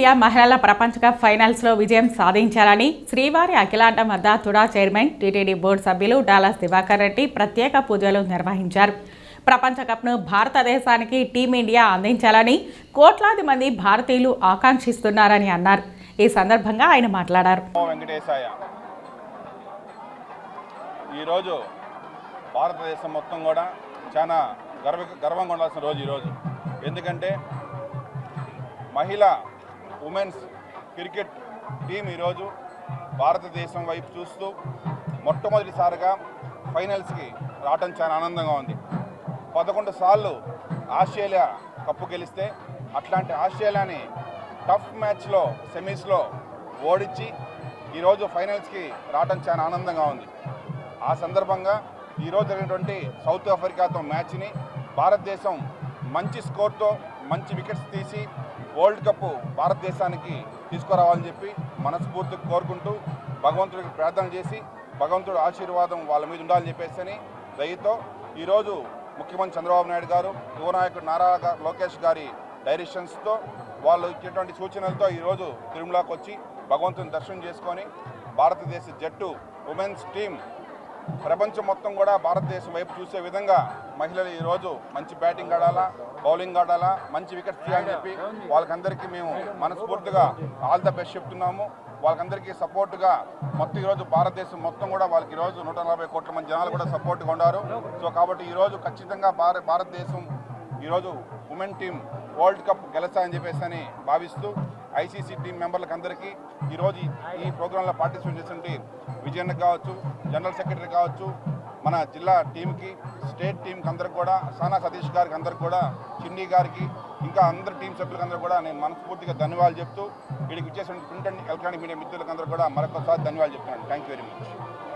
India మహిళల ప్రపంచ cup ఫైనల్స్లో విజయం సాధించాలని శ్రీవారి అఖిలాండ మద్ద తుడా చైర్మన్ టీటీడీ బోర్డు సభ్యులు డాలస్ దివాకర్ రెడ్డి ప్రత్యేక పూజలు నిర్వహించారు. ప్రపంచ కప్ను భారతదేశానికి టీమిండియా అందించాలని కోట్లాది మంది భారతీయులు ఆకాంక్షిస్తున్నారని అన్నారు. ఈ సందర్భంగా ఆయన మాట్లాడారు. ఈరోజు భారతదేశం మొత్తం కూడా చాలా గర్వ గర్వంగా ఉండాల్సిన రోజు ఈరోజు. ఎందుకంటే మహిళ ఉమెన్స్ క్రికెట్ టీం ఈరోజు భారతదేశం వైపు చూస్తూ మొట్టమొదటిసారిగా ఫైనల్స్కి రావటం చాలా ఆనందంగా ఉంది. పదకొండు సార్లు ఆస్ట్రేలియా కప్పు గెలిస్తే అట్లాంటి ఆస్ట్రేలియాని టఫ్ మ్యాచ్లో సెమీస్లో ఓడించి ఈరోజు ఫైనల్స్కి రావటం చాలా ఆనందంగా ఉంది. ఆ సందర్భంగా ఈరోజు జరిగినటువంటి సౌత్ ఆఫ్రికాతో మ్యాచ్ని భారతదేశం మంచి స్కోర్తో మంచి వికెట్స్ తీసి వరల్డ్ కప్ భారతదేశానికి తీసుకురావాలని చెప్పి మనస్ఫూర్తిగా కోరుకుంటూ భగవంతుడికి ప్రార్థన చేసి భగవంతుడి ఆశీర్వాదం వాళ్ళ మీద ఉండాలని చెప్పేసి అని దయతో ఈరోజు ముఖ్యమంత్రి చంద్రబాబు నాయుడు గారు యువనాయకుడు నారా లోకేష్ గారి డైరెక్షన్స్తో వాళ్ళు ఇచ్చేటువంటి సూచనలతో ఈరోజు తిరుమలకి వచ్చి భగవంతుని దర్శనం చేసుకొని భారతదేశ జట్టు ఉమెన్స్ టీం ప్రపంచం మొత్తం కూడా భారతదేశం వైపు చూసే విధంగా మహిళలు ఈరోజు మంచి బ్యాటింగ్ ఆడాలా బౌలింగ్ ఆడాలా మంచి వికెట్స్ తీయాలని చెప్పి వాళ్ళకందరికీ మేము మనస్ఫూర్తిగా ఆల్ ద బెస్ట్ చెప్తున్నాము. వాళ్ళకందరికీ సపోర్ట్గా మొత్తం ఈరోజు భారతదేశం మొత్తం కూడా వాళ్ళకి ఈరోజు నూట నలభై కోట్ల మంది జనాలు కూడా సపోర్ట్గా ఉన్నారు. సో కాబట్టి ఈరోజు ఖచ్చితంగా భారత భారతదేశం ఈరోజు ఉమెన్ టీం వరల్డ్ కప్ గెలుస్తాయని చెప్పేసి అని భావిస్తూ ఐసీసీ టీం మెంబర్లకు అందరికీ ఈరోజు ఈ- ప్రోగ్రాంలో పార్టిసిపేట్ చేసినటువంటి విజయన్న కావచ్చు జనరల్ సెక్రటరీ కావచ్చు మన జిల్లా టీంకి స్టేట్ టీంకి అందరికి కూడా సానా సతీష్ గారికి అందరికి కూడా చిన్ని గారికి ఇంకా అందరి టీం సభ్యులకు అందరూ కూడా నేను మనస్ఫూర్తిగా ధన్యవాదాలు చెప్తూ వీడికి ఇచ్చేసిన ప్రింట్ అండ్ ఎలక్ట్రానిక్ మీడియా మిత్రులకు అందరూ కూడా మరొకసారి ధన్యవాదాలు చెప్తున్నాను. Thank you very much